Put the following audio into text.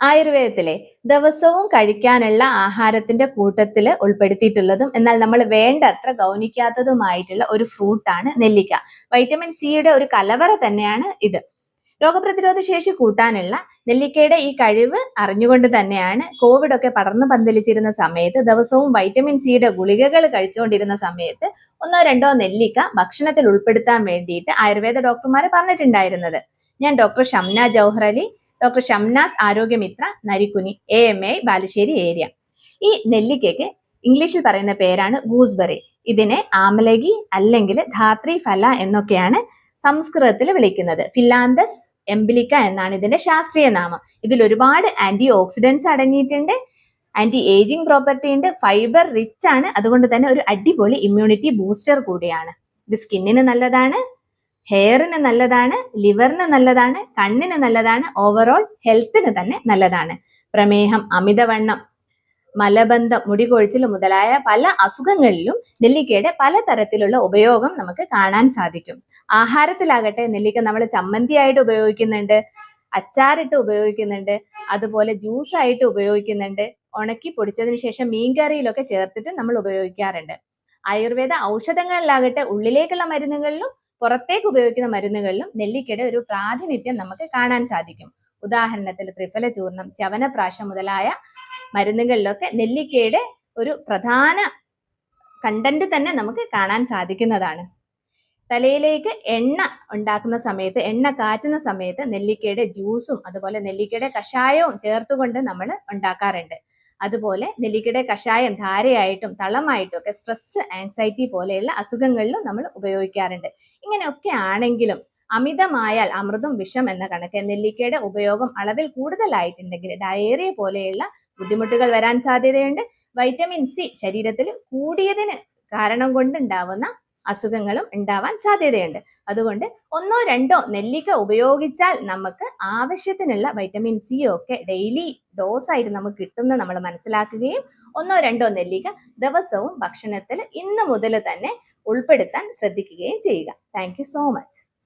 ആയുർവേദത്തിലെ ദിവസവും കഴിക്കാനുള്ള ആഹാരത്തിന്റെ കൂട്ടത്തിൽ ഉൾപ്പെടുത്തിയിട്ടുള്ളതും എന്നാൽ നമ്മൾ വേണ്ടത്ര ഗൗനിക്കാത്തതുമായിട്ടുള്ള ഒരു ഫ്രൂട്ടാണ് നെല്ലിക്ക. വൈറ്റമിൻ സിയുടെ ഒരു കലവറ തന്നെയാണ് ഇത്. രോഗപ്രതിരോധ ശേഷി കൂട്ടാനുള്ള നെല്ലിക്കയുടെ ഈ കഴിവ് അറിഞ്ഞുകൊണ്ട് തന്നെയാണ് കോവിഡ് ഒക്കെ പടർന്നു പന്തലിച്ചിരുന്ന സമയത്ത് ദിവസവും വൈറ്റമിൻ സിയുടെ ഗുളികകൾ കഴിച്ചുകൊണ്ടിരുന്ന സമയത്ത് ഒന്നോ രണ്ടോ നെല്ലിക്ക ഭക്ഷണത്തിൽ ഉൾപ്പെടുത്താൻ വേണ്ടിയിട്ട് ആയുർവേദ ഡോക്ടർമാർ പറഞ്ഞിട്ടുണ്ടായിരുന്നത്. ഞാൻ doctor Shamna Jauhar Ali doctor Shamnas Arogyamitra Narikkuni A M A Balussery area. ഈ നെല്ലിക്കയ്ക്ക് ഇംഗ്ലീഷിൽ പറയുന്ന പേരാണ് ഗൂസ്ബറി. ഇതിനെ ആമലകി അല്ലെങ്കിൽ ധാത്രി ഫല എന്നൊക്കെയാണ് സംസ്കൃതത്തിൽ വിളിക്കുന്നത്. ഫിലാന്തസ് എംബിലിക്ക എന്നാണ് ഇതിന്റെ ശാസ്ത്രീയ നാമം. ഇതിൽ ഒരുപാട് ആന്റി ഓക്സിഡൻസ് അടങ്ങിയിട്ടുണ്ട്. ആന്റി ഏജിംഗ് പ്രോപ്പർട്ടി ഉണ്ട്. ഫൈബർ റിച്ച് ആണ്. അതുകൊണ്ട് തന്നെ ഒരു അടിപൊളി ഇമ്മ്യൂണിറ്റി ബൂസ്റ്റർ കൂടിയാണ്. ഇത് സ്കിന്നിന് നല്ലതാണ്. ഹെയറിന് നല്ലതാണ് ലിവറിന് നല്ലതാണ് കണ്ണിന് നല്ലതാണ് ഓവറോൾ ഹെൽത്തിന് തന്നെ നല്ലതാണ്. പ്രമേഹം അമിതവണ്ണം മലബന്ധം മുടികൊഴിച്ചിൽ മുതലായ പല അസുഖങ്ങളിലും നെല്ലിക്കയുടെ പല തരത്തിലുള്ള ഉപയോഗം നമുക്ക് കാണാൻ സാധിക്കും. ആഹാരത്തിലാകട്ടെ നെല്ലിക്ക നമ്മൾ ചമ്മന്തിയായിട്ട് ഉപയോഗിക്കുന്നുണ്ട് അച്ചാറിട്ട് ഉപയോഗിക്കുന്നുണ്ട് അതുപോലെ ജ്യൂസായിട്ട് ഉപയോഗിക്കുന്നുണ്ട് ഉണക്കി പൊടിച്ചതിന് ശേഷം മീൻകറിയിലൊക്കെ ചേർത്തിട്ട് നമ്മൾ ഉപയോഗിക്കാറുണ്ട്. ആയുർവേദ ഔഷധങ്ങളിലാകട്ടെ ഉള്ളിലേക്കുള്ള മരുന്നുകളിലും പുറത്തേക്ക് ഉപയോഗിക്കുന്ന മരുന്നുകളിലും നെല്ലിക്കയുടെ ഒരു പ്രാതിനിധ്യം നമുക്ക് കാണാൻ സാധിക്കും. ഉദാഹരണത്തിൽ ത്രിഫല ചൂർണം ചവനപ്രാശം മുതലായ മരുന്നുകളിലൊക്കെ നെല്ലിക്കയുടെ ഒരു പ്രധാന കണ്ടന്റ് തന്നെ നമുക്ക് കാണാൻ സാധിക്കുന്നതാണ്. തലയിലേക്ക് എണ്ണ ഉണ്ടാക്കുന്ന സമയത്ത് എണ്ണ കാറ്റുന്ന സമയത്ത് നെല്ലിക്കയുടെ ജ്യൂസും അതുപോലെ നെല്ലിക്കയുടെ കഷായവും ചേർത്തുകൊണ്ട് നമ്മൾ ഉണ്ടാക്കാറുണ്ട്. അതുപോലെ നെല്ലിക്കയുടെ കഷായം ധാരയായിട്ടും തളമായിട്ടും ഒക്കെ സ്ട്രെസ് ആൻസൈറ്റി പോലെയുള്ള അസുഖങ്ങളിലും നമ്മൾ ഉപയോഗിക്കാറുണ്ട്. ഇങ്ങനെയൊക്കെ ആണെങ്കിലും അമിതമായാൽ അമൃതും വിഷം എന്ന കണക്ക് നെല്ലിക്കയുടെ ഉപയോഗം അളവിൽ കൂടുതലായിട്ടുണ്ടെങ്കിൽ ഡയറിയ പോലെയുള്ള ബുദ്ധിമുട്ടുകൾ വരാൻ സാധ്യതയുണ്ട്. വൈറ്റമിൻ സി ശരീരത്തിൽ കൂടിയതിന് കാരണം കൊണ്ടുണ്ടാവുന്ന അസുഖങ്ങളും ഉണ്ടാവാൻ സാധ്യതയുണ്ട്. അതുകൊണ്ട് ഒന്നോ രണ്ടോ നെല്ലിക്ക ഉപയോഗിച്ചാൽ നമുക്ക് ആവശ്യത്തിനുള്ള വൈറ്റമിൻ സി ഒക്കെ ഡെയിലി ഡോസ് ആയിട്ട് നമുക്ക് കിട്ടുന്ന നമ്മൾ മനസ്സിലാക്കുകയും ഒന്നോ രണ്ടോ നെല്ലിക്ക ദിവസവും ഭക്ഷണത്തിൽ ഇന്ന് മുതൽ തന്നെ ഉൾപ്പെടുത്താൻ ശ്രദ്ധിക്കുകയും ചെയ്യുക. Thank so much